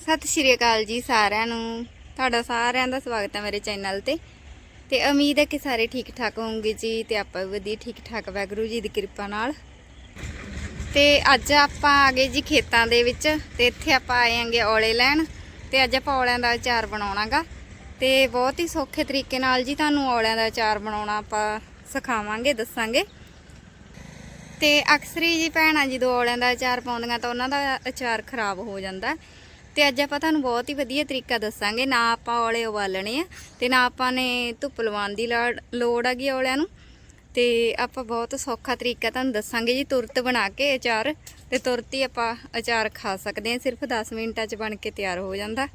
ਸਤਿ ਸ਼੍ਰੀ ਅਕਾਲ ਜੀ ਸਾਰਿਆਂ ਨੂੰ। ਤੁਹਾਡਾ ਸਾਰਿਆਂ ਦਾ ਸਵਾਗਤ ਹੈ ਮੇਰੇ ਚੈਨਲ ਤੇ। ਤੇ ਉਮੀਦ ਹੈ ਕਿ ਸਾਰੇ ਠੀਕ ਠਾਕ ਹੋਵੋਗੇ ਜੀ ਤੇ ਆਪਾਂ ਵੀ ਵਧੀਆ ਠੀਕ ਠਾਕ ਵਾਹਿਗੁਰੂ ਜੀ ਦੀ ਕਿਰਪਾ ਨਾਲ। ਤੇ ਅੱਜ ਆਪਾਂ ਆ ਗਏ ਜੀ ਖੇਤਾਂ ਦੇ ਵਿੱਚ ਤੇ ਇੱਥੇ ਆਪਾਂ ਆਏ ਆਂਗੇ ਔਲੇ ਲੈਣ ਤੇ ਅੱਜ ਆਪਾਂ ਔਲਿਆਂ ਦਾ ਅਚਾਰ ਬਣਾਉਣਾਗਾ। ਤੇ ਬਹੁਤ ਹੀ ਸੌਖੇ ਤਰੀਕੇ ਨਾਲ ਜੀ ਤੁਹਾਨੂੰ ਔਲਿਆਂ ਦਾ ਅਚਾਰ ਬਣਾਉਣਾ ਆਪਾਂ ਸਿਖਾਵਾਂਗੇ, ਦੱਸਾਂਗੇ। ਤੇ ਅਕਸਰ ਹੀ ਜੀ ਭੈਣਾਂ ਜਦੋਂ ਔਲਿਆਂ ਦਾ ਅਚਾਰ ਪਾਉਂਦੀਆਂ ਤਾਂ ਉਹਨਾਂ ਦਾ ਅਚਾਰ ਖਰਾਬ ਹੋ ਜਾਂਦਾ। ਤੇ ਅੱਜ ਆਪਾਂ ਤੁਹਾਨੂੰ ਬਹੁਤ ਹੀ ਵਧੀਆ ਤਰੀਕਾ ਦੱਸਾਂਗੇ। ਨਾ ਆਪਾਂ ਔਲੇ ਉਬਾਲਣੇ ਆ ਤੇ ਨਾ ਆਪਾਂ ਨੇ ਧੁੱਪ ਲਵਾਉਣ ਦੀ ਲੋੜ- ਲੋੜ ਹੈਗੀ ਔਲਿਆਂ ਨੂੰ। ਤੇ ਆਪਾਂ ਬਹੁਤ ਸੌਖਾ ਤਰੀਕਾ ਤੁਹਾਨੂੰ ਦੱਸਾਂਗੇ ਜੀ, ਤੁਰਤ ਬਣਾ ਕੇ ਅਚਾਰ। ਤੇ ਤੁਰਤ ਹੀ ਆਪਾਂ ਅਚਾਰ ਖਾ ਸਕਦੇ ਹਾਂ ਸਿਰਫ 10 ਮਿੰਟਾਂ 'ਚ ਬਣ ਕੇ ਤਿਆਰ ਹੋ ਜਾਂਦਾ।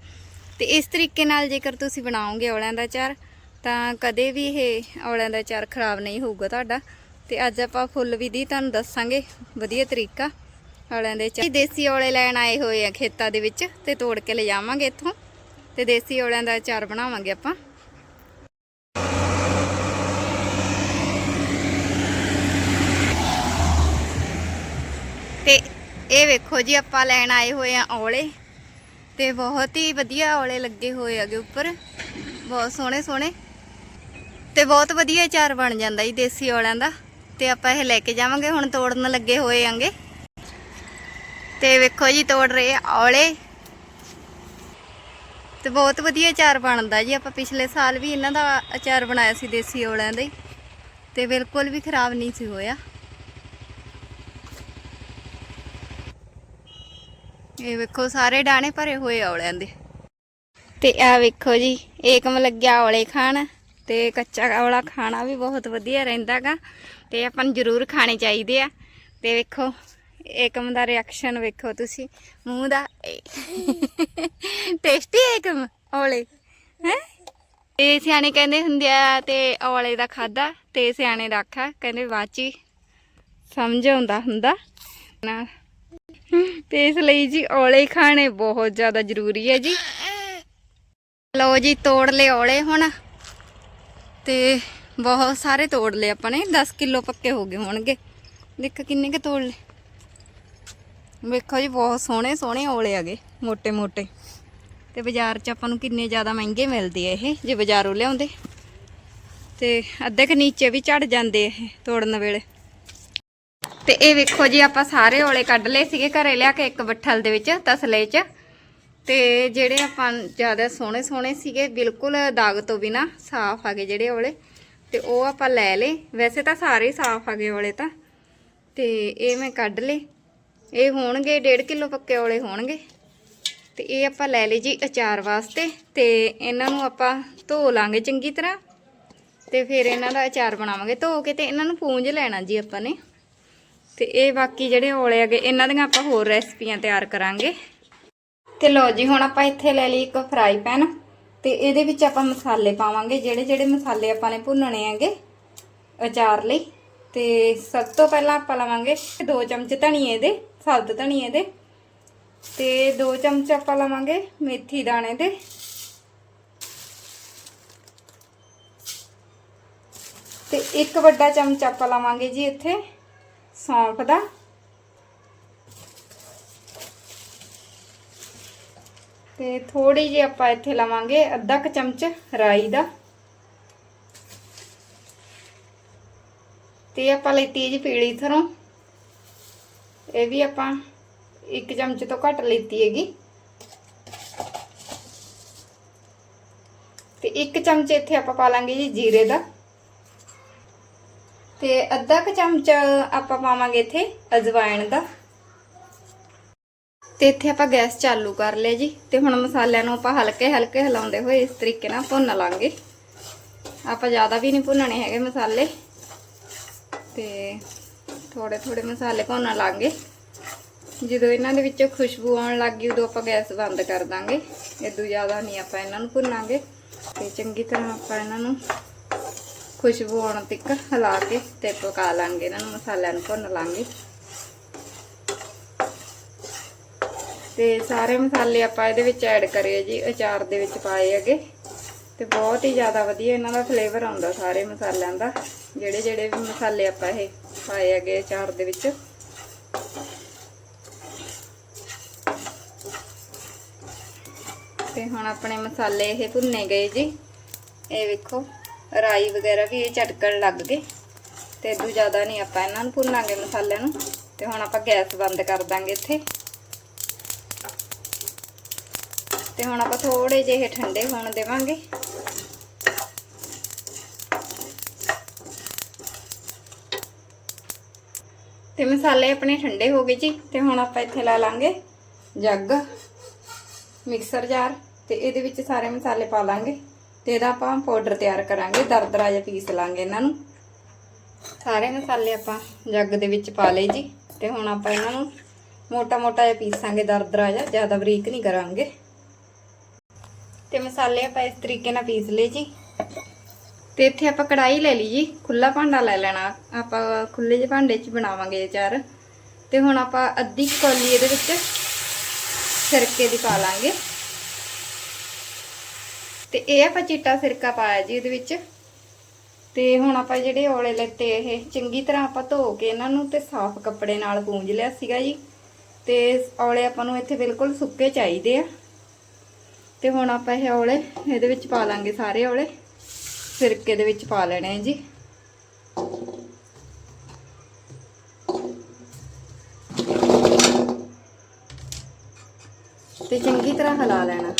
ਤੇ ਇਸ ਤਰੀਕੇ ਨਾਲ ਜੇਕਰ ਤੁਸੀਂ ਬਣਾਓਗੇ ਔਲਿਆਂ ਦਾ ਅਚਾਰ, ਤਾਂ ਕਦੇ ਵੀ ਇਹ ਔਲਿਆਂ ਦਾ ਅਚਾਰ ਖਰਾਬ ਨਹੀਂ ਹੋਊਗਾ ਤੁਹਾਡਾ। ਤੇ ਅੱਜ ਆਪਾਂ ਫੁੱਲ ਵਿਧੀ ਤੁਹਾਨੂੰ ਦੱਸਾਂਗੇ, ਵਧੀਆ ਤਰੀਕਾ। ਔਲਿਆਂ ਦੇ ਅਚਾਰ ਦੇਸੀ ਔਲੇ ਲੈਣ ਆਏ ਹੋਏ ਆ ਖੇਤਾਂ ਦੇ ਵਿੱਚ ਤੇ ਤੋੜ ਕੇ ਲੈ ਜਾਵਾਂਗੇ ਇੱਥੋਂ ਤੇ ਦੇਸੀ ਔਲਿਆਂ ਦਾ ਅਚਾਰ ਬਣਾਵਾਂਗੇ ਆਪਾਂ। ਤੇ ਇਹ ਵੇਖੋ ਜੀ, ਆਪਾਂ ਲੈਣ ਆਏ ਹੋਏ ਆ ਔਲੇ ਤੇ ਬਹੁਤ ਹੀ ਵਧੀਆ ਔਲੇ ਲੱਗੇ ਹੋਏ ਹੈਗੇ ਉੱਪਰ। ਬਹੁਤ ਸੋਹਣੇ ਸੋਹਣੇ ਤੇ ਬਹੁਤ ਵਧੀਆ ਅਚਾਰ ਬਣ ਜਾਂਦਾ ਜੀ ਦੇਸੀ ਔਲਿਆਂ ਦਾ। ਤੇ ਆਪਾਂ ਇਹ ਲੈ ਕੇ ਜਾਵਾਂਗੇ, ਹੁਣ ਤੋੜਨ ਲੱਗੇ ਹੋਏ ਆਂਗੇ ਤੇ ਵੇਖੋ ਜੀ ਤੋੜ ਰਹੇ ਔਲੇ। ਤੇ ਬਹੁਤ ਵਧੀਆ ਅਚਾਰ ਬਣਦਾ ਜੀ। ਆਪਾਂ ਪਿਛਲੇ ਸਾਲ ਵੀ ਇਹਨਾਂ ਦਾ ਅਚਾਰ ਬਣਾਇਆ ਸੀ ਦੇਸੀ ਔਲਿਆਂ ਦੇ ਹੀ। ਤੇ ਬਿਲਕੁਲ ਵੀ ਖਰਾਬ ਨਹੀਂ ਸੀ ਹੋਇਆ। ਇਹ ਵੇਖੋ, ਸਾਰੇ ਡਾਣੇ ਭਰੇ ਹੋਏ ਔਲਿਆਂ ਦੇ। ਤੇ ਆ ਵੇਖੋ ਜੀ, ਏਕਮ ਲੱਗਿਆ ਔਲੇ ਖਾਣ। ਤੇ ਕੱਚਾ ਔਲਾ ਖਾਣਾ ਵੀ ਬਹੁਤ ਵਧੀਆ ਰਹਿੰਦਾਗਾ ਤੇ ਆਪਾਂ ਨੂੰ ਜ਼ਰੂਰ ਖਾਣੇ ਚਾਹੀਦੇ ਆ। ਤੇ ਵੇਖੋ ਏਕਮ ਦਾ ਰਿਐਕਸ਼ਨ ਵੇਖੋ ਤੁਸੀਂ। ਮੂੰਹ ਦਾ ਟੇਸਟੀ ਏਕਮ, ਔਲੇ। ਹੈ? ਇਹ ਸਿਆਣੇ ਕਹਿੰਦੇ ਹੁੰਦੇ ਆ ਤੇ ਔਲੇ ਦਾ ਖਾਦਾ ਤੇ ਸਿਆਣੇ ਦਾ ਆਖਾ ਕਹਿੰਦੇ ਬਾਚੀ ਸਮਝ ਆਉਂਦਾ ਹੁੰਦਾ। ਨਾ। ਤੇ ਇਸ ਲਈ ਜੀ ਔਲੇ ਖਾਣੇ ਬਹੁਤ ਜ਼ਿਆਦਾ ਜ਼ਰੂਰੀ ਹੈ ਜੀ। ਲਓ ਜੀ, ਤੋੜ ਲਏ ਔਲੇ ਹੁਣ। ਤੇ ਬਹੁਤ ਸਾਰੇ ਤੋੜ ਲਏ ਆਪਾਂ ਨੇ। 10 ਕਿਲੋ ਪੱਕੇ ਹੋ ਗਏ ਹੋਣਗੇ। ਦੇਖ ਕਿੰਨੇ ਕੇ ਤੋੜ ਲਏ। ਵੇਖੋ ਜੀ, ਬਹੁਤ ਸੋਹਣੇ ਸੋਹਣੇ ਔਲੇ ਆਗੇ ਮੋਟੇ ਮੋਟੇ। ਤੇ ਬਾਜ਼ਾਰ 'ਚ ਆਪਾਂ ਨੂੰ ਕਿੰਨੇ ਜ਼ਿਆਦਾ ਮਹਿੰਗੇ ਮਿਲਦੇ ਇਹ, ਜੇ ਬਾਜ਼ਾਰੋਂ ਲਿਆਉਂਦੇ। ਤੇ ਅੱਧੇ ਕੁ ਨੀਚੇ ਵੀ ਝੜ ਜਾਂਦੇ ਇਹ ਤੋੜਨ ਵੇਲੇ। ਤੇ ਇਹ ਵੇਖੋ ਜੀ, ਆਪਾਂ ਸਾਰੇ ਔਲੇ ਕੱਢ ਲਏ ਸੀਗੇ ਘਰੇ ਲਿਆ ਕੇ ਇੱਕ ਬੱਠਲ ਦੇ ਵਿੱਚ, ਤਸਲੇ 'ਚ। ਤੇ ਜਿਹੜੇ ਆਪਾਂ ਜ਼ਿਆਦਾ ਸੋਹਣੇ ਸੋਹਣੇ ਸੀਗੇ, ਬਿਲਕੁਲ ਦਾਗ ਤੋਂ ਬਿਨਾ ਸਾਫ਼ ਆਗੇ ਜਿਹੜੇ ਔਲੇ। ਤੇ ਉਹ ਆਪਾਂ ਲੈ ਲਏ। ਵੈਸੇ ਤਾਂ ਸਾਰੇ ਸਾਫ਼ ਆਗੇ ਔਲੇ ਤਾਂ। ਤੇ ਇਹ ਮੈਂ ਕੱਢ ਲਏ। ਇਹ ਹੋਣਗੇ 1.5 ਕਿਲੋ ਪੱਕੇ ਔਲੇ ਹੋਣਗੇ। ਤੇ ਇਹ ਆਪਾਂ ਲੈ ਲਈ ਜੀ ਅਚਾਰ ਵਾਸਤੇ ਤੇ ਇਹਨਾਂ ਨੂੰ ਆਪਾਂ ਧੋ ਲਾਂਗੇ ਚੰਗੀ ਤਰ੍ਹਾਂ। ਤੇ ਫਿਰ ਇਹਨਾਂ ਦਾ ਅਚਾਰ ਬਣਾਵਾਂਗੇ ਧੋ ਕੇ ਤੇ ਇਹਨਾਂ ਨੂੰ ਪੂੰਝ ਲੈਣਾ ਜੀ ਆਪਾਂ ਨੇ। ਤੇ ਇਹ ਬਾਕੀ ਜਿਹੜੇ ਔਲੇ ਹੈਗੇ, ਇਹਨਾਂ ਦੀਆਂ ਆਪਾਂ ਹੋਰ ਰੈਸਪੀਆਂ ਤਿਆਰ ਕਰਾਂਗੇ। ਤੇ ਲੋ ਜੀ, ਹੁਣ ਆਪਾਂ ਇੱਥੇ ਲੈ ਲਈ ਇੱਕ ਫਰਾਈ ਪੈਨ। ਤੇ ਇਹਦੇ ਵਿੱਚ ਆਪਾਂ ਮਸਾਲੇ ਪਾਵਾਂਗੇ, ਜਿਹੜੇ ਜਿਹੜੇ ਮਸਾਲੇ ਆਪਾਂ ਨੇ ਭੁੰਨਣੇ ਹੈਗੇ ਅਚਾਰ ਲਈ। ਤੇ ਸਭ ਤੋਂ ਪਹਿਲਾਂ ਆਪਾਂ ਲਵਾਂਗੇ 2 ਚਮਚ ਧਨੀਏ ਦੇ। ਸਬਜ਼ ਧਨੀਏ ਦੇ ਤੇ 2 ਚਮਚ ਆਪਾਂ ਲਵਾਂਗੇ ਮੇਥੀ ਦਾਣੇ ਦੇ। ਤੇ ਇੱਕ ਵੱਡਾ ਚਮਚ ਆਪਾਂ ਲਵਾਂਗੇ ਜੀ ਇੱਥੇ ਸੌਂਫ ਦਾ। ਤੇ ਥੋੜੀ ਜਿਹੀ ਆਪਾਂ ਇੱਥੇ ਲਵਾਂਗੇ ਅੱਧਾ ਕ ਚਮਚ ਰਾਈ ਦਾ। ਤੇ ਆਪਾਂ ਲੈਤੀ ਹੈ ਜੀ ਪੀਲੀ ਥਰੋਂ ਇਹ ਵੀ ਆਪਾਂ ਇੱਕ ਚਮਚ ਤੋਂ ਘੱਟ ਲੈਤੀ ਹੈਗੀ। ਤੇ ਇੱਕ ਚਮਚ ਇੱਥੇ ਆਪਾਂ ਪਾ ਲਾਂਗੇ ਜੀ ਜੀਰੇ ਦਾ। ਤੇ ਅੱਧਾ ਕ ਚਮਚ ਆਪਾਂ ਪਾਵਾਂਗੇ ਇੱਥੇ ਅਜਵਾਇਣ ਦਾ। ਤੇ ਇੱਥੇ ਆਪਾਂ ਗੈਸ ਚਾਲੂ ਕਰ ਲਿਆ ਜੀ। ਤੇ ਹੁਣ ਮਸਾਲਿਆਂ ਨੂੰ ਆਪਾਂ ਹਲਕੇ ਹਲਕੇ ਹਿਲਾਉਂਦੇ ਹੋਏ ਇਸ ਤਰੀਕੇ ਨਾਲ ਭੁੰਨ ਲਾਂਗੇ। ਆਪਾਂ ਜ਼ਿਆਦਾ ਵੀ ਨਹੀਂ ਭੁੰਨਣੇ ਹੈਗੇ ਮਸਾਲੇ। ਤੇ ਥੋੜੇ ਥੋੜੇ ਮਸਾਲੇ ਭੁੰਨ ਲਾਂਗੇ। ਜਦੋਂ ਇਹਨਾਂ ਦੇ ਵਿੱਚੋਂ ਖੁਸ਼ਬੂ ਆਉਣ ਲੱਗ ਗਈ, ਉਦੋਂ ਆਪਾਂ ਗੈਸ ਬੰਦ ਕਰ ਦਾਂਗੇ। ਇਦੋਂ ਜ਼ਿਆਦਾ ਨਹੀਂ ਆਪਾਂ ਇਹਨਾਂ ਨੂੰ ਭੁੰਨਾਂਗੇ। ਤੇ ਚੰਗੀ ਤਰ੍ਹਾਂ ਆਪਾਂ ਇਹਨਾਂ ਨੂੰ ਖੁਸ਼ਬੂ ਆਉਣ ਤੱਕ ਹਿਲਾ ਕੇ ਤੇ ਪਕਾ ਲਾਂਗੇ। ਇਹਨਾਂ ਨੂੰ ਮਸਾਲਿਆਂ ਨੂੰ ਭੁੰਨ ਲਾਂਗੇ। ਤੇ ਸਾਰੇ ਮਸਾਲੇ ਆਪਾਂ ਇਹਦੇ ਵਿੱਚ ਐਡ ਕਰੇ ਜੀ। ਅਚਾਰ ਦੇ ਵਿੱਚ ਪਾਏ ਹੈਗੇ। ਤੇ ਬਹੁਤ ਹੀ ਜ਼ਿਆਦਾ ਵਧੀਆ ਇਹਨਾਂ ਦਾ ਫਲੇਵਰ ਆਉਂਦਾ ਸਾਰੇ ਮਸਾਲਿਆਂ ਦਾ। ਜਿਹੜੇ ਜਿਹੜੇ ਵੀ ਮਸਾਲੇ ਆਪਾਂ ਇਹ ਪਾਏ ਹੈਗੇ ਅਚਾਰ ਦੇ ਵਿੱਚ। ਤੇ ਹੁਣ ਆਪਣੇ ਮਸਾਲੇ ਇਹ ਭੁੰਨੇ ਗਏ ਜੀ। ਇਹ ਵੇਖੋ, ਰਾਈ ਵਗੈਰਾ ਵੀ ਇਹ ਝਟਕਣ ਲੱਗ ਗਏ। ਤੇ ਇਦੋਂ ਜ਼ਿਆਦਾ ਨਹੀਂ ਆਪਾਂ ਇਹਨਾਂ ਨੂੰ ਭੁੰਨਾਂਗੇ ਮਸਾਲਿਆਂ ਨੂੰ। ਤੇ ਹੁਣ ਆਪਾਂ ਗੈਸ ਬੰਦ ਕਰ ਦਾਂਗੇ ਇੱਥੇ। ਤੇ ਹੁਣ ਆਪਾਂ ਥੋੜੇ ਜਿਹੇ ਠੰਡੇ ਹੋਣ ਦੇਵਾਂਗੇ। ਤੇ ਮਸਾਲੇ ਆਪਣੇ ਠੰਡੇ ਹੋ ਗਏ ਜੀ, ਤੇ ਹੁਣ ਆਪਾਂ ਇੱਥੇ ਲਾ ਲਾਂਗੇ ਜੱਗ, ਮਿਕਸਰ ਜਾਰ ਤੇ ਇਹਦੇ ਵਿੱਚ ਸਾਰੇ ਮਸਾਲੇ ਪਾ ਲਾਂਗੇ। ਤੇ ਇਹਦਾ ਆਪਾਂ ਪਾਊਡਰ ਤਿਆਰ ਕਰਾਂਗੇ, ਦਰਦਰਾ ਜਿਹਾ ਪੀਸ ਲਾਂਗੇ ਇਹਨਾਂ ਨੂੰ। ਸਾਰੇ ਮਸਾਲੇ ਆਪਾਂ ਜੱਗ ਦੇ ਵਿੱਚ ਪਾ ਲਏ ਜੀ, ਤੇ ਹੁਣ ਆਪਾਂ ਇਹਨਾਂ ਨੂੰ ਮੋਟਾ ਮੋਟਾ ਜਿਹਾ ਪੀਸਾਂਗੇ ਦਰਦਰਾ ਜਿਹਾ, ਜ਼ਿਆਦਾ ਬਰੀਕ ਨਹੀਂ ਕਰਾਂਗੇ। ਤੇ ਮਸਾਲੇ ਆਪਾਂ ਇਸ ਤਰੀਕੇ ਨਾਲ ਪੀਸ ਲਏ ਜੀ। ਤੇ ਇੱਥੇ ਆਪਾਂ ਕੜਾਈ ਲੈ ਲਈ ਜੀ ਖੁੱਲਾ ਭਾਂਡਾ ਲੈ ਲੈਣਾ। ਆਪਾਂ ਖੁੱਲੇ ਜਿਹੇ ਭਾਂਡੇ 'ਚ ਬਣਾਵਾਂਗੇ ਇਹ ਚਾਰ। ਤੇ ਹੁਣ ਆਪਾਂ ਅੱਧੀ ਕੌਲੀ ਇਹਦੇ ਵਿੱਚ ਸਿਰਕੇ ਦੀ ਪਾ ਲਾਂਗੇ। ਤੇ ਇਹ ਆਪਾਂ ਚਿੱਟਾ ਸਿਰਕਾ ਪਾਇਆ ਜੀ ਇਹਦੇ ਵਿੱਚ। ਤੇ ਹੁਣ ਆਪਾਂ ਜਿਹੜੇ ਔਲੇ ਲੱਤੇ ਇਹ ਚੰਗੀ ਤਰ੍ਹਾਂ ਆਪਾਂ ਧੋ ਕੇ ਇਹਨਾਂ ਨੂੰ ਤੇ ਸਾਫ਼ ਕੱਪੜੇ ਨਾਲ ਗੂੰਜ ਲਿਆ ਸੀਗਾ ਜੀ। ਤੇ ਔਲੇ ਆਪਾਂ ਨੂੰ ਇੱਥੇ ਬਿਲਕੁਲ ਸੁੱਕੇ ਚਾਹੀਦੇ ਆ। ਤੇ ਹੁਣ ਆਪਾਂ ਇਹ ਔਲੇ ਇਹਦੇ ਵਿੱਚ ਪਾ ਲਾਂਗੇ ਸਾਰੇ ਔਲੇ। ਸਿਰਕੇ ਦੇ ਵਿੱਚ ਪਾ ਲੈਣੇ ਆ ਜੀ। ਤੇ ਚੰਗੀ ਤਰ੍ਹਾਂ ਹਿਲਾ ਲੈਣਾ।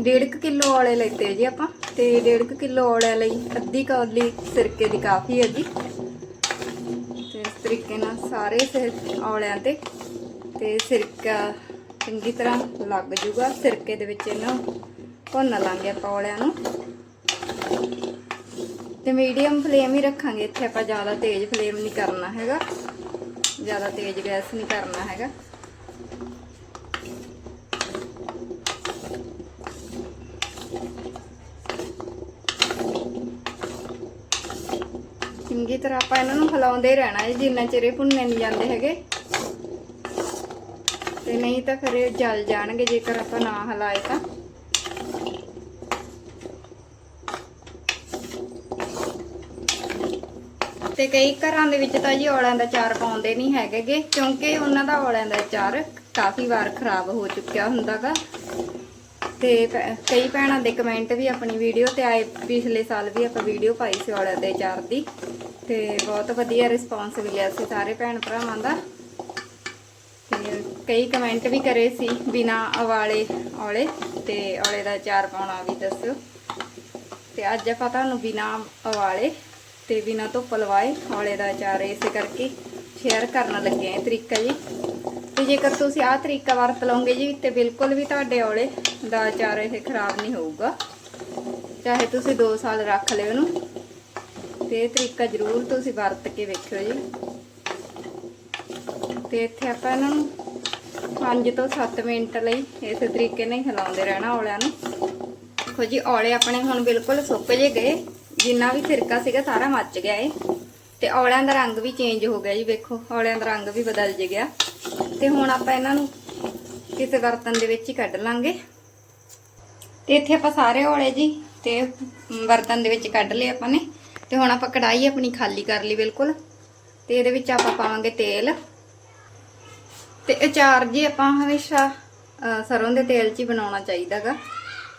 ਡੇਢ ਕੁ ਕਿਲੋ ਔਲੇ ਲੈਤੇ ਜੀ ਆਪਾਂ, ਤੇ ਡੇਢ ਕੁ ਕਿਲੋ ਔਲੇ ਲਈ ਅੱਧੀ ਕੌਲੀ ਸਿਰਕੇ ਦੀ ਕਾਫੀ ਹੈ ਜੀ। ਤੇ ਇਸ ਤਰੀਕੇ ਨਾਲ ਸਾਰੇ ਸਿਰ ਔਲਿਆਂ ਤੇ ਤੇ ਸਿਰਕਾ ਚੰਗੀ ਤਰ੍ਹਾਂ ਲੱਗ ਜੂਗਾ। ਸਿਰਕੇ ਦੇ ਵਿੱਚ ਇਹਨੂੰ ਭੁੰਨ ਲਾਂਗੇ ਆਪਾਂ ਔਲਿਆਂ ਨੂੰ। ਤੇ ਮੀਡੀਅਮ ਫਲੇਮ ਹੀ ਰੱਖਾਂਗੇ। ਇੱਥੇ ਆਪਾਂ ਜ਼ਿਆਦਾ ਤੇਜ਼ ਫਲੇਮ ਨਹੀਂ ਕਰਨਾ ਹੈਗਾ। ਜ਼ਿਆਦਾ ਤੇਜ਼ ਗੈਸ ਨਹੀਂ ਕਰਨਾ ਹੈਗਾ। ਚੰਗੀ ਤਰ੍ਹਾਂ ਆਪਾਂ ਇਹਨਾਂ ਨੂੰ ਹਿਲਾਉਂਦੇ ਰਹਿਣਾ ਹੈ ਜਿੰਨਾ ਚਿਰ ਇਹ ਭੁੰਨੇ ਨਹੀਂ ਜਾਂਦੇ ਹੈਗੇ। ਤੇ ਨਹੀਂ ਤਾਂ ਫਿਰ ਇਹ ਜਲ ਜਾਣਗੇ ਜੇਕਰ ਆਪਾਂ ਨਾ ਹਿਲਾਏ ਤਾਂ। ਤੇ ਕਈ ਘਰਾਂ ਦੇ ਵਿੱਚ ਤਾਂ ਜੀ ਔਲਿਆਂ ਦਾ ਚਾਰ ਪਾਉਂਦੇ ਨਹੀਂ ਹੈਗੇਗੇ, ਕਿਉਂਕਿ ਉਹਨਾਂ ਦਾ ਔਲਿਆਂ ਦਾ ਚਾਰ ਕਾਫੀ ਵਾਰ ਖਰਾਬ ਹੋ ਚੁੱਕਿਆ ਹੁੰਦਾਗਾ। ਤੇ ਭੈ- ਕਈ ਭੈਣਾਂ ਦੇ ਕਮੈਂਟ ਵੀ ਆਪਣੀ ਵੀਡੀਓ ਤੇ ਆਏ, ਪਿਛਲੇ ਸਾਲ ਵੀ ਆਪਾਂ ਵੀਡੀਓ ਪਾਈ ਸੀ ਔਲਿਆਂ ਦੇ ਚਾਰ ਦੀ। ਤੇ ਬਹੁਤ ਵਧੀਆ ਰਿਸਪੌਂਸ ਮਿਲਿਆ ਸੀ ਸਾਰੇ ਭੈਣ ਭਰਾਵਾਂ ਦਾ। ਤੇ ਕਈ ਕਮੈਂਟ ਵੀ ਕਰੇ ਸੀ ਬਿਨਾ ਅਵਾਲੇ ਔਲੇ, ਤੇ ਔਲੇ ਦਾ ਚਾਰ ਪਾਉਣਾ ਵੀ ਦੱਸਿਓ। ਤੇ ਅੱਜ ਆਪਾਂ ਤੁਹਾਨੂੰ ਬਿਨਾ ਅਵਾਲੇ ਤੇ ਬਿਨਾ ਧੁੱਪ ਲਵਾਏ ਔਲੇ ਦਾ ਅਚਾਰ ਇਸੇ ਕਰਕੇ ਸ਼ੇਅਰ ਕਰਨ ਲੱਗੇ ਆ ਇਹ ਤਰੀਕਾ ਜੀ। ਤੇ ਜੇਕਰ ਤੁਸੀਂ ਆਹ ਤਰੀਕਾ ਵਰਤ ਲਓਗੇ ਜੀ ਤੇ ਬਿਲਕੁਲ ਵੀ ਤੁਹਾਡੇ ਔਲੇ ਦਾ ਅਚਾਰ ਇਹ ਖਰਾਬ ਨਹੀਂ ਹੋਊਗਾ। ਚਾਹੇ ਤੁਸੀਂ 2 ਸਾਲ ਰੱਖ ਲਿਓ ਇਹਨੂੰ। ਤੇ ਇਹ ਤਰੀਕਾ ਜ਼ਰੂਰ ਤੁਸੀਂ ਵਰਤ ਕੇ ਵੇਖਿਓ ਜੀ। ਤੇ ਇੱਥੇ ਆਪਾਂ ਇਹਨਾਂ ਨੂੰ 5 ਤੋਂ 7 ਮਿੰਟ ਲਈ ਇਸੇ ਤਰੀਕੇ ਨਾਲ ਹੀ ਹਿਲਾਉਂਦੇ ਰਹਿਣਾ ਔਲਿਆਂ ਨੂੰ। ਦੇਖੋ ਜੀ ਔਲੇ ਆਪਣੇ ਹੁਣ ਬਿਲਕੁਲ ਸੁੱਕ ਜੇ ਗਏ। ਜਿੰਨਾ ਵੀ ਸਿਰਕਾ ਸੀਗਾ ਸਾਰਾ ਮੱਚ ਗਿਆ ਏ। ਤੇ ਔਲਿਆਂ ਦਾ ਰੰਗ ਵੀ ਚੇਂਜ ਹੋ ਗਿਆ ਜੀ ਵੇਖੋ ਔਲਿਆਂ ਦਾ ਰੰਗ ਵੀ ਬਦਲ ਜ ਗਿਆ। ਤੇ ਹੁਣ ਆਪਾਂ ਇਹਨਾਂ ਨੂੰ ਕਿਸੇ ਬਰਤਨ ਦੇ ਵਿੱਚ ਹੀ ਕੱਢ ਲਾਂਗੇ। ਤੇ ਇੱਥੇ ਆਪਾਂ ਸਾਰੇ ਔਲੇ ਜੀ ਤੇ ਬਰਤਨ ਦੇ ਵਿੱਚ ਕੱਢ ਲਏ ਆਪਾਂ ਨੇ। ਤੇ ਹੁਣ ਆਪਾਂ ਕੜਾਈ ਆਪਣੀ ਖਾਲੀ ਕਰ ਲਈ ਬਿਲਕੁਲ। ਤੇ ਇਹਦੇ ਵਿੱਚ ਆਪਾਂ ਪਾਵਾਂਗੇ ਤੇਲ। ਤੇ ਅਚਾਰ ਜੀ ਆਪਾਂ ਹਮੇਸ਼ਾ ਅ, ਸਰੋਂ ਦੇ ਤੇਲ 'ਚ ਹੀ ਬਣਾਉਣਾ ਚਾਹੀਦਾਗਾ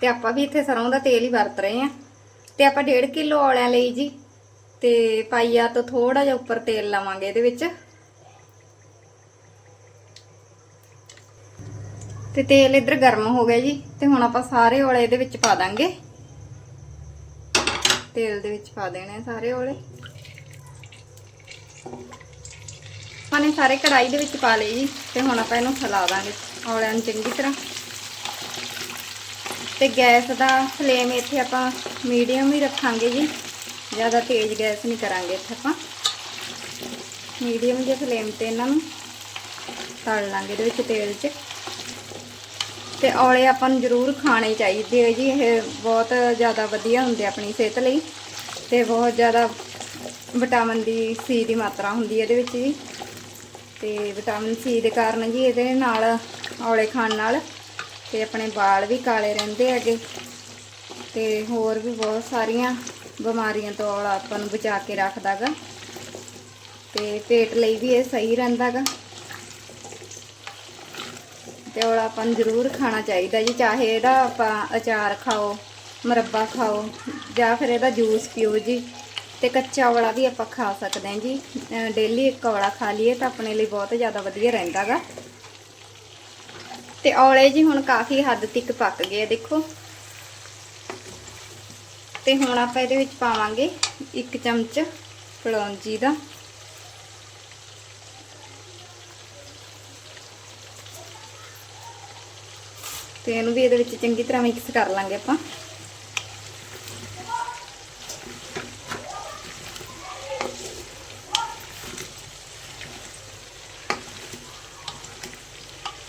ਤੇ ਆਪਾਂ ਵੀ ਇੱਥੇ ਸਰੋਂ ਦਾ ਤੇਲ ਹੀ ਵਰਤ ਰਹੇ ਆ ਤੇ ਆਪਾਂ 1.5 ਕਿਲੋ ਔਲਿਆਂ ਲਈ ਜੀ। ਤੇ ਪਾਈਆ ਤੋਂ ਥੋੜਾ ਜਿਹਾ ਉੱਪਰ ਤੇਲ ਲਾਵਾਂਗੇ ਇਹਦੇ ਵਿੱਚ। ਤੇ ਤੇਲ ਇੱਧਰ ਗਰਮ ਹੋ ਗਿਆ ਜੀ। ਤੇ ਹੁਣ ਆਪਾਂ ਸਾਰੇ ਔਲੇ ਇਹਦੇ ਵਿੱਚ ਪਾ ਦਾਂਗੇ। ਤੇਲ ਦੇ ਵਿੱਚ ਪਾ ਦੇਣੇ ਆ ਸਾਰੇ ਔਲੇ। ਆਪਾਂ ਨੇ ਸਾਰੇ ਕੜਾਈ ਦੇ ਵਿੱਚ ਪਾ ਲਏ ਜੀ। ਤੇ ਹੁਣ ਆਪਾਂ ਇਹਨੂੰ ਹਿਲਾ ਦਾਂਗੇ ਔਲਿਆਂ ਨੂੰ ਚੰਗੀ ਤਰ੍ਹਾਂ। ਤੇ ਗੈਸ ਦਾ ਫਲੇਮ ਇੱਥੇ ਆਪਾਂ ਮੀਡੀਅਮ ਹੀ ਰੱਖਾਂਗੇ ਜੀ। ਜ਼ਿਆਦਾ ਤੇਜ਼ ਗੈਸ ਨਹੀਂ ਕਰਾਂਗੇ ਇੱਥੇ ਆਪਾਂ। ਮੀਡੀਅਮ ਜਿਹੇ ਫਲੇਮ ਤੇ ਇਹਨਾਂ ਨੂੰ ਤਲ ਲਾਂਗੇ ਇਹਦੇ ਵਿੱਚ ਤੇਲ 'ਚ। ਤੇ ਔਲੇ ਆਪਾਂ ਨੂੰ ਜ਼ਰੂਰ ਖਾਣੇ ਚਾਹੀਦੇ ਆ ਜੀ। ਇਹ ਬਹੁਤ ਜ਼ਿਆਦਾ ਵਧੀਆ ਹੁੰਦੇ ਆਪਣੀ ਸਿਹਤ ਲਈ। ਤੇ ਬਹੁਤ ਜ਼ਿਆਦਾ ਵਿਟਾਮਿਨ ਦੀ ਸੀ ਦੀ ਮਾਤਰਾ ਹੁੰਦੀ ਹੈ ਇਹਦੇ ਵਿੱਚ ਜੀ। ਤੇ ਵਿਟਾਮਿਨ ਸੀ ਦੇ ਕਾਰਨ ਜੀ ਇਹਦੇ ਨਾਲ ਔਲੇ ਖਾਣ ਨਾਲ ਤੇ ਆਪਣੇ ਵਾਲ ਵੀ ਕਾਲੇ ਰਹਿੰਦੇ ਹੈਗੇ। ਤੇ ਹੋਰ ਵੀ ਬਹੁਤ ਸਾਰੀਆਂ ਬਿਮਾਰੀਆਂ ਤੋਂ ਔਲਾ ਆਪਾਂ ਨੂੰ ਬਚਾ ਕੇ ਰੱਖਦਾਗਾ। ਤੇ ਪੇਟ ਲਈ ਵੀ ਇਹ ਸਹੀ ਰਹਿੰਦਾਗਾ। ਤੇ ਤੇ ਔਲਾ ਆਪਾਂ ਨੂੰ ਜ਼ਰੂਰ ਖਾਣਾ ਚਾਹੀਦਾ ਜੀ, ਚਾਹੇ ਇਹਦਾ ਆਪਾਂ ਅਚਾਰ ਖਾਓ, ਮੁਰੱਬਾ ਖਾਓ, ਜਾਂ ਫਿਰ ਇਹਦਾ ਜੂਸ ਪੀਓ ਜੀ। ਤੇ ਕੱਚਾ ਔਲਾ ਵੀ ਆਪਾਂ ਖਾ ਸਕਦੇ ਹਾਂ ਜੀ। ਡੇਲੀ ਇੱਕ ਔਲਾ ਖਾ ਲਈਏ ਤਾਂ ਆਪਣੇ ਲਈ ਬਹੁਤ ਜ਼ਿਆਦਾ ਵਧੀਆ ਰਹਿੰਦਾਗਾ। ਤੇ ਔਲੇ ਜੀ ਹੁਣ ਕਾਫੀ ਹੱਦ ਤੱਕ ਪੱਕ ਗਏ ਦੇਖੋ। ਤੇ ਹੁਣ ਆਪਾਂ ਇਹਦੇ ਵਿੱਚ ਪਾਵਾਂਗੇ ਇੱਕ ਚਮਚ ਕਲੌਂਜੀ ਦਾ। ਤੇ ਇਹਨੂੰ ਵੀ ਇਹਦੇ ਵਿੱਚ ਚੰਗੀ ਤਰ੍ਹਾਂ ਮਿਕਸ ਕਰ ਲਾਂਗੇ ਆਪਾਂ।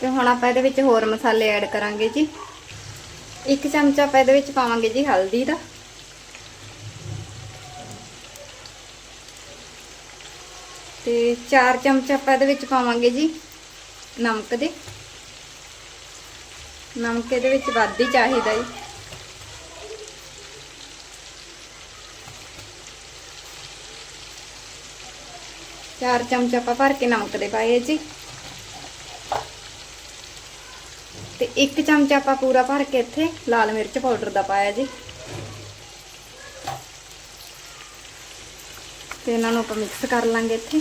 ਤੇ ਹੁਣ ਆਪਾਂ ਇਹਦੇ ਵਿੱਚ ਹੋਰ ਮਸਾਲੇ ਐਡ ਕਰਾਂਗੇ ਜੀ। ਇੱਕ ਚਮਚਾ ਆਪਾਂ ਇਹਦੇ ਵਿੱਚ ਪਾਵਾਂਗੇ ਜੀ ਹਲਦੀ ਦਾ। ਤੇ 4 ਚਮਚ ਆਪਾਂ ਇਹਦੇ ਵਿੱਚ ਪਾਵਾਂਗੇ ਜੀ ਨਮਕ ਦੇ। ਨਮਕ ਇਹਦੇ ਵਿੱਚ ਵੱਧ ਹੀ ਚਾਹੀਦਾ ਜੀ। ਚਾਰ ਚਮਚ ਆਪਾਂ ਭਰ ਕੇ ਨਮਕ ਦੇ ਪਾਏ ਜੀ। ਤੇ ਇੱਕ ਚਮਚ ਆਪਾਂ ਪੂਰਾ ਭਰ ਕੇ ਇੱਥੇ ਲਾਲ ਮਿਰਚ ਪਾਊਡਰ ਦਾ ਪਾਇਆ ਜੀ। ਤੇ ਇਹਨਾਂ ਨੂੰ ਆਪਾਂ ਮਿਕਸ ਕਰ ਲਾਂਗੇ ਇੱਥੇ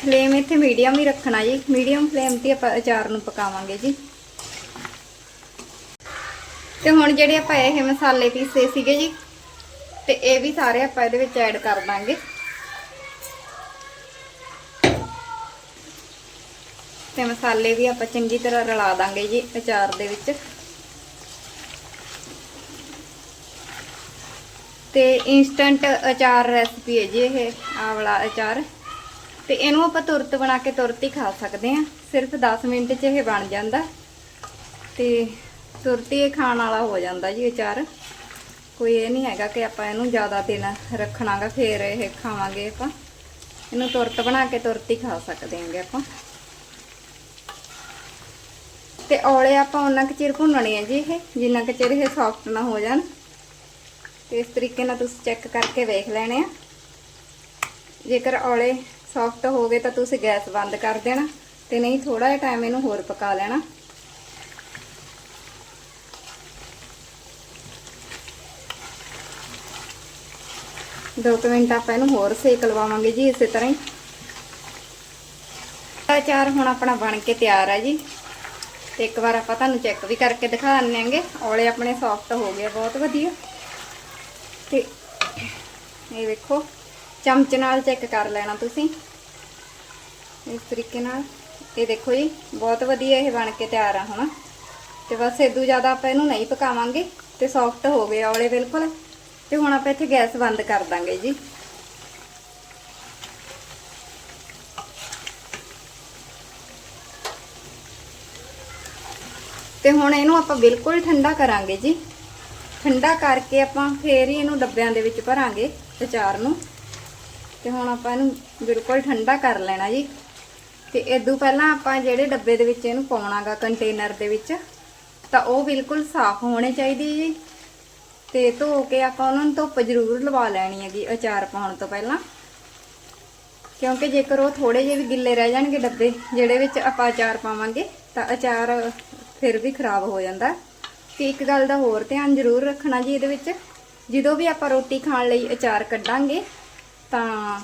ਫਲੇਮ ਇੱਥੇ ਮੀਡੀਅਮ ਹੀ ਰੱਖਣਾ ਜੀ। ਮੀਡੀਅਮ ਫਲੇਮ ਤੇ ਆਪਾਂ ਅਚਾਰ ਨੂੰ ਪਕਾਵਾਂਗੇ ਜੀ। ਤੇ ਹੁਣ ਜਿਹੜੇ ਆਪਾਂ ਇਹ ਮਸਾਲੇ ਪੀਸੇ ਸੀਗੇ ਜੀ, ਤੇ ਇਹ ਵੀ ਸਾਰੇ ਆਪਾਂ ਇਹਦੇ ਵਿੱਚ ਐਡ ਕਰ ਦਾਂਗੇ। ਤੇ ਮਸਾਲੇ ਵੀ ਆਪਾਂ ਚੰਗੀ ਤਰ੍ਹਾਂ ਰਲਾ ਦਾਂਗੇ ਜੀ ਅਚਾਰ ਦੇ ਵਿੱਚ। ਤੇ ਇਨਸਟੈਂਟ ਅਚਾਰ ਰੈਸਪੀ ਹੈ ਜੀ ਇਹ ਆਵਲਾ ਅਚਾਰ। ਤੇ ਇਹਨੂੰ ਆਪਾਂ ਤੁਰਤ ਬਣਾ ਕੇ ਤੁਰਤ ਹੀ ਖਾ ਸਕਦੇ ਆ ਸਿਰਫ 10 ਮਿੰਟ 'ਚ ਇਹ ਬਣ ਜਾਂਦਾ। ਤੇ ਤੁਰਤ ਹੀ ਇਹ ਖਾਣ ਵਾਲਾ ਹੋ ਜਾਂਦਾ ਜੀ ਅਚਾਰ ਕੋਈ ਇਹ ਨਹੀਂ ਹੈਗਾ ਕਿ ਆਪਾਂ ਇਹਨੂੰ ਜ਼ਿਆਦਾ ਦਿਨ ਰੱਖਣਾਗਾ, ਫੇਰ ਇਹ ਖਾਵਾਂਗੇ ਆਪਾਂ। ਇਹਨੂੰ ਤੁਰਤ ਬਣਾ ਕੇ ਤੁਰਤ ਹੀ ਖਾ ਸਕਦੇ ਆਂਗੇ ਆਪਾਂ। ਤੇ ਔਲੇ ਆਪਾਂ ਉਹਨਾਂ ਕੁ ਚਿਰ ਭੁੰਨਣੇ ਆ ਜੀ ਇਹ, ਜਿੰਨਾ ਕੁ ਚਿਰ ਇਹ ਸੌਫਟ ਨਾ ਹੋ ਜਾਣ। ਤੇ ਇਸ ਤਰੀਕੇ ਨਾਲ ਤੁਸੀਂ ਚੈੱਕ ਕਰਕੇ ਵੇਖ ਲੈਣੇ ਆ। ਜੇਕਰ ਔਲੇ ਸੌਫਟ ਹੋ ਗਏ ਤਾਂ ਤੁਸੀਂ ਗੈਸ ਬੰਦ ਕਰ ਦੇਣਾ ਤੇ ਨਹੀਂ ਥੋੜਾ ਜਿਹਾ ਟਾਈਮ ਇਹਨੂੰ ਹੋਰ ਪਕਾ ਲੈਣਾ। ਦੋ ਕੁ ਮਿੰਟ ਆਪਾਂ ਇਹਨੂੰ ਹੋਰ ਸੇਕ ਲਵਾਵਾਂਗੇ ਜੀ ਇਸੇ ਤਰ੍ਹਾਂ ਹੀ। ਅਚਾਰ ਹੁਣ ਆਪਣਾ ਬਣ ਕੇ ਤਿਆਰ ਆ ਜੀ। ਤੇ ਇੱਕ ਵਾਰ ਆਪਾਂ ਤੁਹਾਨੂੰ ਚੈੱਕ ਵੀ ਕਰਕੇ ਦਿਖਾ ਦਿੰਨੇਗੇ ਔਲੇ ਆਪਣੇ ਸੌਫਟ ਹੋ ਗਏ, ਬਹੁਤ ਵਧੀਆ। ਤੇ ਇਹ ਵੇਖੋ। ਚਮਚ ਨਾਲ ਚੈੱਕ ਕਰ ਲੈਣਾ ਤੁਸੀਂ। ਇਸ ਤਰੀਕੇ ਨਾਲ। ਇਹ ਦੇਖੋ ਜੀ, ਬਹੁਤ ਵਧੀਆ ਇਹ ਬਣ ਕੇ ਤਿਆਰ ਆ ਹੁਣ। ਤੇ ਬਸ ਇਦੋਂ ਜ਼ਿਆਦਾ ਆਪਾਂ ਇਹਨੂੰ ਨਹੀਂ ਪਕਾਵਾਂਗੇ ਤੇ ਸੌਫਟ ਹੋ ਗਏ ਔਲੇ ਬਿਲਕੁਲ। ਤੇ ਹੁਣ ਆਪਾਂ ਇੱਥੇ ਗੈਸ ਬੰਦ ਕਰ ਦਾਂਗੇ ਜੀ। ਤੇ ਹੁਣ ਇਹਨੂੰ ਆਪਾਂ ਬਿਲਕੁਲ ਠੰਡਾ ਕਰਾਂਗੇ ਜੀ। ਠੰਡਾ ਕਰਕੇ ਆਪਾਂ ਫੇਰ ਹੀ ਇਹਨੂੰ ਡੱਬਿਆਂ ਦੇ ਵਿੱਚ ਭਰਾਂਗੇ ਅਚਾਰ ਨੂੰ। ਤੇ ਹੁਣ ਆਪਾਂ ਇਹਨੂੰ ਬਿਲਕੁਲ ਠੰਡਾ ਕਰ ਲੈਣਾ ਜੀ। ਤੇ ਇਦੋਂ ਪਹਿਲਾਂ ਆਪਾਂ ਜਿਹੜੇ ਡੱਬੇ ਦੇ ਵਿੱਚ ਇਹਨੂੰ ਪਾਉਣਾਗਾ ਕੰਟੇਨਰ ਦੇ ਵਿੱਚ, ਤਾਂ ਉਹ ਬਿਲਕੁਲ ਸਾਫ਼ ਹੋਣੇ ਚਾਹੀਦੇ ਜੀ। ਤੇ ਧੋ ਕੇ ਆਪਾਂ ਉਹਨਾਂ ਨੂੰ ਧੁੱਪ ਜ਼ਰੂਰ ਲਵਾ ਲੈਣੀ ਹੈਗੀ ਅਚਾਰ ਪਾਉਣ ਤੋਂ ਪਹਿਲਾਂ। ਕਿਉਂਕਿ ਜੇਕਰ ਉਹ ਥੋੜੇ ਜਿਹੇ ਵੀ ਗਿੱਲੇ ਰਹਿ ਜਾਣਗੇ ਡੱਬੇ, ਜਿਹੜੇ ਵਿੱਚ ਆਪਾਂ ਅਚਾਰ ਪਾਵਾਂਗੇ, ਤਾਂ ਅਚਾਰ ਫਿਰ ਵੀ ਖਰਾਬ ਹੋ ਜਾਂਦਾ। ਤੇ ਇੱਕ ਗੱਲ ਦਾ ਹੋਰ ਧਿਆਨ ਜ਼ਰੂਰ ਰੱਖਣਾ ਜੀ ਇਹਦੇ ਵਿੱਚ, ਜਦੋਂ ਵੀ ਆਪਾਂ ਰੋਟੀ ਖਾਣ ਲਈ ਅਚਾਰ ਕੱਢਾਂਗੇ ਤਾਂ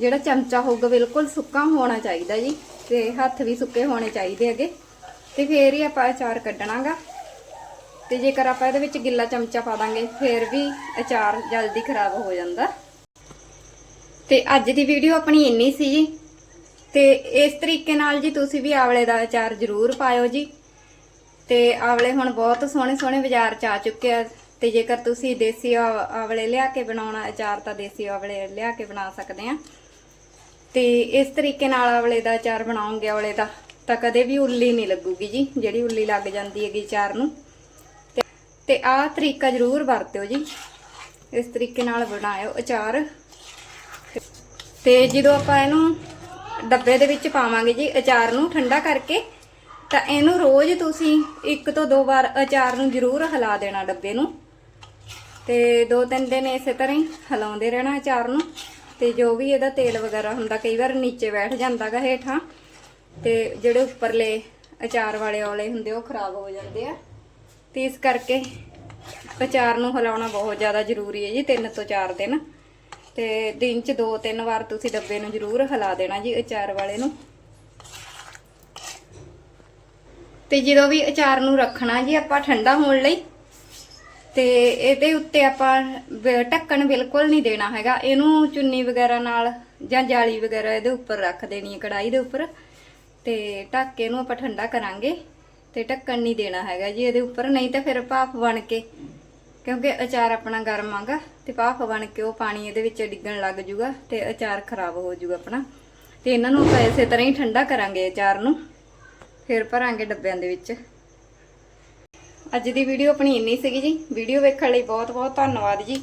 ਜਿਹੜਾ ਚਮਚਾ ਹੋਊਗਾ ਬਿਲਕੁਲ ਸੁੱਕਾ ਹੋਣਾ ਚਾਹੀਦਾ ਜੀ, ਤੇ ਹੱਥ ਵੀ ਸੁੱਕੇ ਹੋਣੇ ਚਾਹੀਦੇ ਹੈਗੇ। ਤੇ ਫੇਰ ਹੀ ਆਪਾਂ ਅਚਾਰ ਕੱਢਣਾਗਾ। ਤੇ ਜੇਕਰ ਆਪਾਂ ਇਹਦੇ ਵਿੱਚ ਗਿੱਲਾ ਚਮਚਾ ਪਾ ਦਾਂਗੇ, ਫੇਰ ਵੀ ਅਚਾਰ ਜਲਦੀ ਖਰਾਬ ਹੋ ਜਾਂਦਾ। ਤੇ ਅੱਜ ਦੀ ਵੀਡੀਓ ਆਪਣੀ ਇੰਨੀ ਸੀ ਜੀ। ਤੇ ਇਸ ਤਰੀਕੇ ਨਾਲ ਜੀ ਤੁਸੀਂ ਵੀ ਆਵਲੇ ਦਾ ਅਚਾਰ ਜ਼ਰੂਰ ਪਾਇਓ ਜੀ। ਤੇ ਆਵਲੇ ਹੁਣ ਬਹੁਤ ਸੋਹਣੇ ਸੋਹਣੇ ਬਾਜ਼ਾਰ ਚ ਆ ਚੁੱਕੇ ਆ। ਤੇ ਜੇਕਰ ਤੁਸੀਂ ਦੇਸੀ ਆਵਲੇ ਲਿਆ ਕੇ ਬਣਾਉਣਾ, ਅਚਾਰ ਤਾਂ ਦੇਸੀ ਆਵਲੇ ਲਿਆ ਕੇ ਬਣਾ ਸਕਦੇ ਆ। ਤੇ ਇਸ ਤਰੀਕੇ ਨਾਲ ਆਵਲੇ ਦਾ ਅਚਾਰ ਬਣਾਉਂਗੇ ਆਵਲੇ ਦਾ, ਤਾਂ ਕਦੇ ਵੀ ਉੱਲੀ ਨਹੀਂ ਲੱਗੂਗੀ ਜੀ, ਜਿਹੜੀ ਉੱਲੀ ਲੱਗ ਜਾਂਦੀ ਹੈਗੀ ਅਚਾਰ ਨੂੰ। ਤੇ ਆਹ ਤਰੀਕਾ ਜ਼ਰੂਰ ਵਰਤਿਓ ਜੀ। ਇਸ ਤਰੀਕੇ ਨਾਲ ਬਣਾਇਓ ਅਚਾਰ। ਤੇ ਜਦੋਂ ਆਪਾਂ ਇਹਨੂੰ ਡੱਬੇ ਦੇ ਵਿੱਚ ਪਾਵਾਂਗੇ ਜੀ, ਅਚਾਰ ਨੂੰ ਠੰਡਾ ਕਰਕੇ, ਤਾਂ ਇਹਨੂੰ ਰੋਜ਼ ਤੁਸੀਂ ਇੱਕ ਤੋਂ ਦੋ ਵਾਰ ਅਚਾਰ ਨੂੰ ਜ਼ਰੂਰ ਹਿਲਾ ਦੇਣਾ ਡੱਬੇ ਨੂੰ। ਤੇ ਦੋ ਤਿੰਨ ਦਿਨ ਇਸੇ ਤਰ੍ਹਾਂ ਹੀ ਹਿਲਾਉਂਦੇ ਰਹਿਣਾ ਅਚਾਰ ਨੂੰ। ਤੇ ਜੋ ਵੀ ਇਹਦਾ ਤੇਲ ਵਗੈਰਾ ਹੁੰਦਾ, ਕਈ ਵਾਰ ਨੀਚੇ ਬੈਠ ਜਾਂਦਾਗਾ ਹੇਠਾਂ। ਤੇ ਜਿਹੜੇ ਉੱਪਰਲੇ ਅਚਾਰ ਵਾਲੇ ਔਲੇ ਹੁੰਦੇ, ਉਹ ਖਰਾਬ ਹੋ ਜਾਂਦੇ ਆ। ਤੇ ਇਸ ਕਰਕੇ ਅਚਾਰ ਨੂੰ ਹਿਲਾਉਣਾ ਬਹੁਤ ਜ਼ਿਆਦਾ ਜ਼ਰੂਰੀ ਹੈ ਜੀ, ਤਿੰਨ ਤੋਂ ਚਾਰ ਦਿਨ। ਤੇ ਦਿਨ 'ਚ ਦੋ ਤਿੰਨ ਵਾਰ ਤੁਸੀਂ ਡੱਬੇ ਨੂੰ ਜ਼ਰੂਰ ਹਿਲਾ ਦੇਣਾ ਜੀ ਅਚਾਰ ਵਾਲੇ ਨੂੰ। ਤੇ ਜਦੋਂ ਵੀ ਅਚਾਰ ਨੂੰ ਰੱਖਣਾ ਜੀ, ਆਪਾਂ ਠੰਡਾ ਹੋਣ ਲਈ ਤੇ ਇਹਦੇ ਉੱਤੇ ਆਪਾਂ ਬ- ਢੱਕਣ ਬਿਲਕੁਲ ਨਹੀਂ ਦੇਣਾ ਹੈਗਾ। ਇਹਨੂੰ ਚੁੰਨੀ ਵਗੈਰਾ ਨਾਲ ਜਾਂ ਜਾਲੀ ਵਗੈਰਾ ਇਹਦੇ ਉੱਪਰ ਰੱਖ ਦੇਣੀ ਹੈ ਕੜਾਈ ਦੇ ਉੱਪਰ। ਤੇ ਢੱਕ ਕੇ ਇਹਨੂੰ ਆਪਾਂ ਠੰਡਾ ਕਰਾਂਗੇ ਤੇ ਢੱਕਣ ਨਹੀਂ ਦੇਣਾ ਹੈਗਾ ਜੀ ਇਹਦੇ ਉੱਪਰ। ਨਹੀਂ ਤਾਂ ਫਿਰ ਭਾਫ ਬਣ ਕੇ, ਕਿਉਂਕਿ ਅਚਾਰ ਆਪਣਾ ਗਰਮ ਆਗਾ ਤੇ ਭਾਫ ਬਣ ਕੇ ਉਹ ਪਾਣੀ ਇਹਦੇ ਵਿੱਚ ਡਿੱਗਣ ਲੱਗ ਜੂਗਾ ਤੇ ਅਚਾਰ ਖਰਾਬ ਹੋ ਜੂਗਾ ਆਪਣਾ। ਤੇ ਇਹਨਾਂ ਨੂੰ ਆਪਾਂ ਇਸੇ ਤਰ੍ਹਾਂ ਹੀ ਠੰਡਾ ਕਰਾਂਗੇ ਅਚਾਰ ਨੂੰ, ਫਿਰ ਭਰਾਂਗੇ ਡੱਬਿਆਂ ਦੇ ਵਿੱਚ। ਅੱਜ ਦੀ ਵੀਡੀਓ ਆਪਣੀ ਇੰਨੀ ਸੀਗੀ ਜੀ। ਵੀਡੀਓ ਵੇਖਣ ਲਈ ਬਹੁਤ ਬਹੁਤ ਧੰਨਵਾਦ ਜੀ।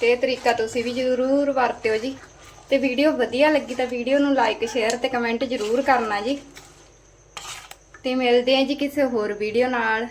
ਤੇ ਇਹ ਤਰੀਕਾ ਤੁਸੀਂ ਵੀ ਜ਼ਰੂਰ ਵਰਤਿਓ ਜੀ। ਤੇ ਵੀਡੀਓ ਵਧੀਆ ਲੱਗੀ ਤਾਂ ਵੀਡੀਓ ਨੂੰ ਲਾਈਕ ਸ਼ੇਅਰ ਤੇ ਕਮੈਂਟ ਜ਼ਰੂਰ ਕਰਨਾ ਜੀ। ਤੇ ਮਿਲਦੇ ਆਂ ਜੀ ਕਿਸੇ ਹੋਰ ਵੀਡੀਓ ਨਾਲ।